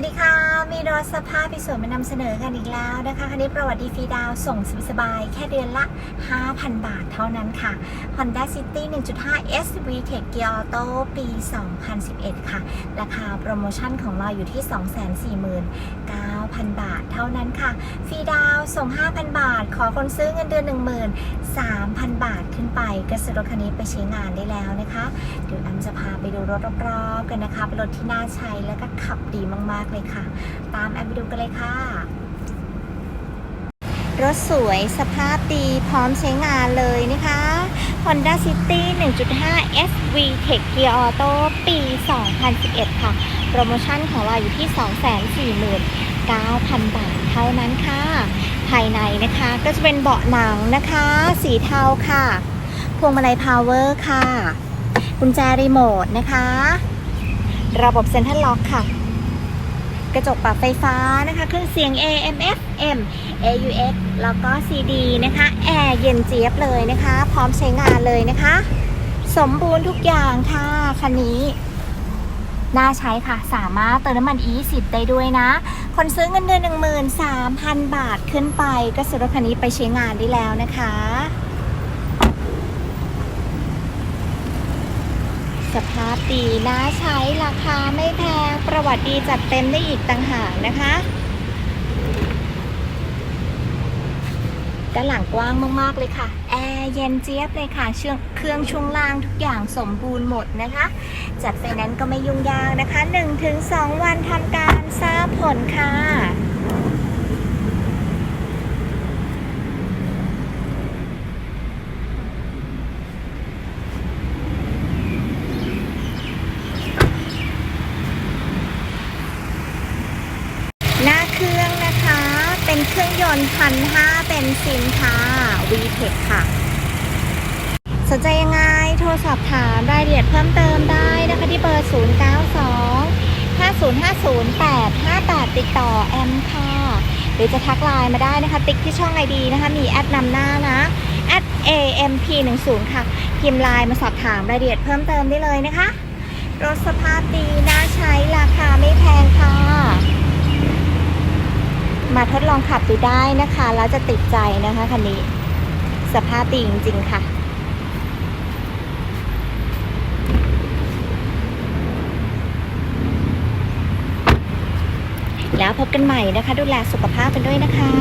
วัสดีค่ะ มีรถสภาพพิสวนมานำเสนอกันอีกแล้วนะคะ คันนี้ประวัติดีฟรีดาวส่งสบายๆแค่เดือนละ 5,000 บาทเท่านั้นค่ะ Honda City 1.5 SV Tech Gear Auto ปี 2011 ค่ะ ราคาโปรโมชั่นของเราอยู่ที่ 249,000 ค่ะฟรีดาวน์ส่ง 5,000 บาท ขอคนซื้อเงินเดือน 13,000 บาทขึ้นไป ก็ซื้อรถคันนี้ไปใช้งานได้แล้วนะคะ เดี๋ยวน้ำจะพาไปดูรถรอบๆกันนะคะ เป็นรถที่น่าใช้และก็ขับดีมากๆเลยค่ะ ตามแอมไปดูกันเลยค่ะ รถสวยสภาพดีพร้อมใช้งานเลยนะคะ Honda City 1.5 SV Tech Gear Auto ปี 2011 ค่ะ โปรโมชั่นของเราอยู่ที่ 9,000 บาทเท่านั้นค่ะ ภายในนะคะก็จะเป็นเบาะหนังนะคะ สีเทาค่ะ พวงมาลัยพาวเวอร์ค่ะ กุญแจรีโมทนะคะ ระบบเซ็นทรัลล็อกค่ะ กระจกปรับไฟฟ้านะคะ เครื่องเสียง AM FM AUX แล้วก็ CD นะคะ แอร์เย็นเจี๊ยบเลยนะคะ พร้อมใช้งานเลยนะคะ สมบูรณ์ทุกอย่างค่ะ คันนี้ น่าใช้ค่ะ สามารถเติมน้ำมัน E10 ได้ด้วยนะ คนซื้อเงินเดือน 13,000 บาทขึ้นไป ก็ซื้อรถคันนี้ไปใช้งานได้แล้วนะคะสภาพดีน่าใช้ราคาไม่แพง ประวัติดีจัดเต็มได้อีกต่างหากนะคะ ด้านหลังกว้างมาก ๆ เลยค่ะแอ เย็นเจี๊ยบเลยค่ะเชื่องเครื่องช่วงล่างทุกอย่างสมบูรณ์หมดนะคะ จัดไฟแนนซ์ก็ไม่ยุ่งยากนะคะ 1-2 วันทำการทราบผลค่ะหน้าเครื่องนะคะเป็นเครื่องยนต์พันห้าเป็นซินค่ะ VTEC ค่ะ สนใจยังไง โทรสอบถามรายละเอียดเพิ่มเติมได้นะคะที่เบอร์ 0 9 2 5 0 5 0 8 5 8 ติดต่อแอมค่ะ หรือจะทักไลน์มาได้นะคะ ติ๊กที่ช่องไอดีนะคะ มีแอดนำหน้านะ at amp10 ค่ะ พิมพ์ไลน์มาสอบถามรายละเอียดเพิ่มเติมได้เลยนะคะ รถสภาพดีน่าใช้ราคาไม่แพงค่ะ มาทดลองขับดูได้นะคะ แล้วจะติดใจนะคะคันนี้ สภาพดีจริงๆค่ะ แล้วพบกันใหม่นะคะ ดูแลสุขภาพกันด้วยนะคะ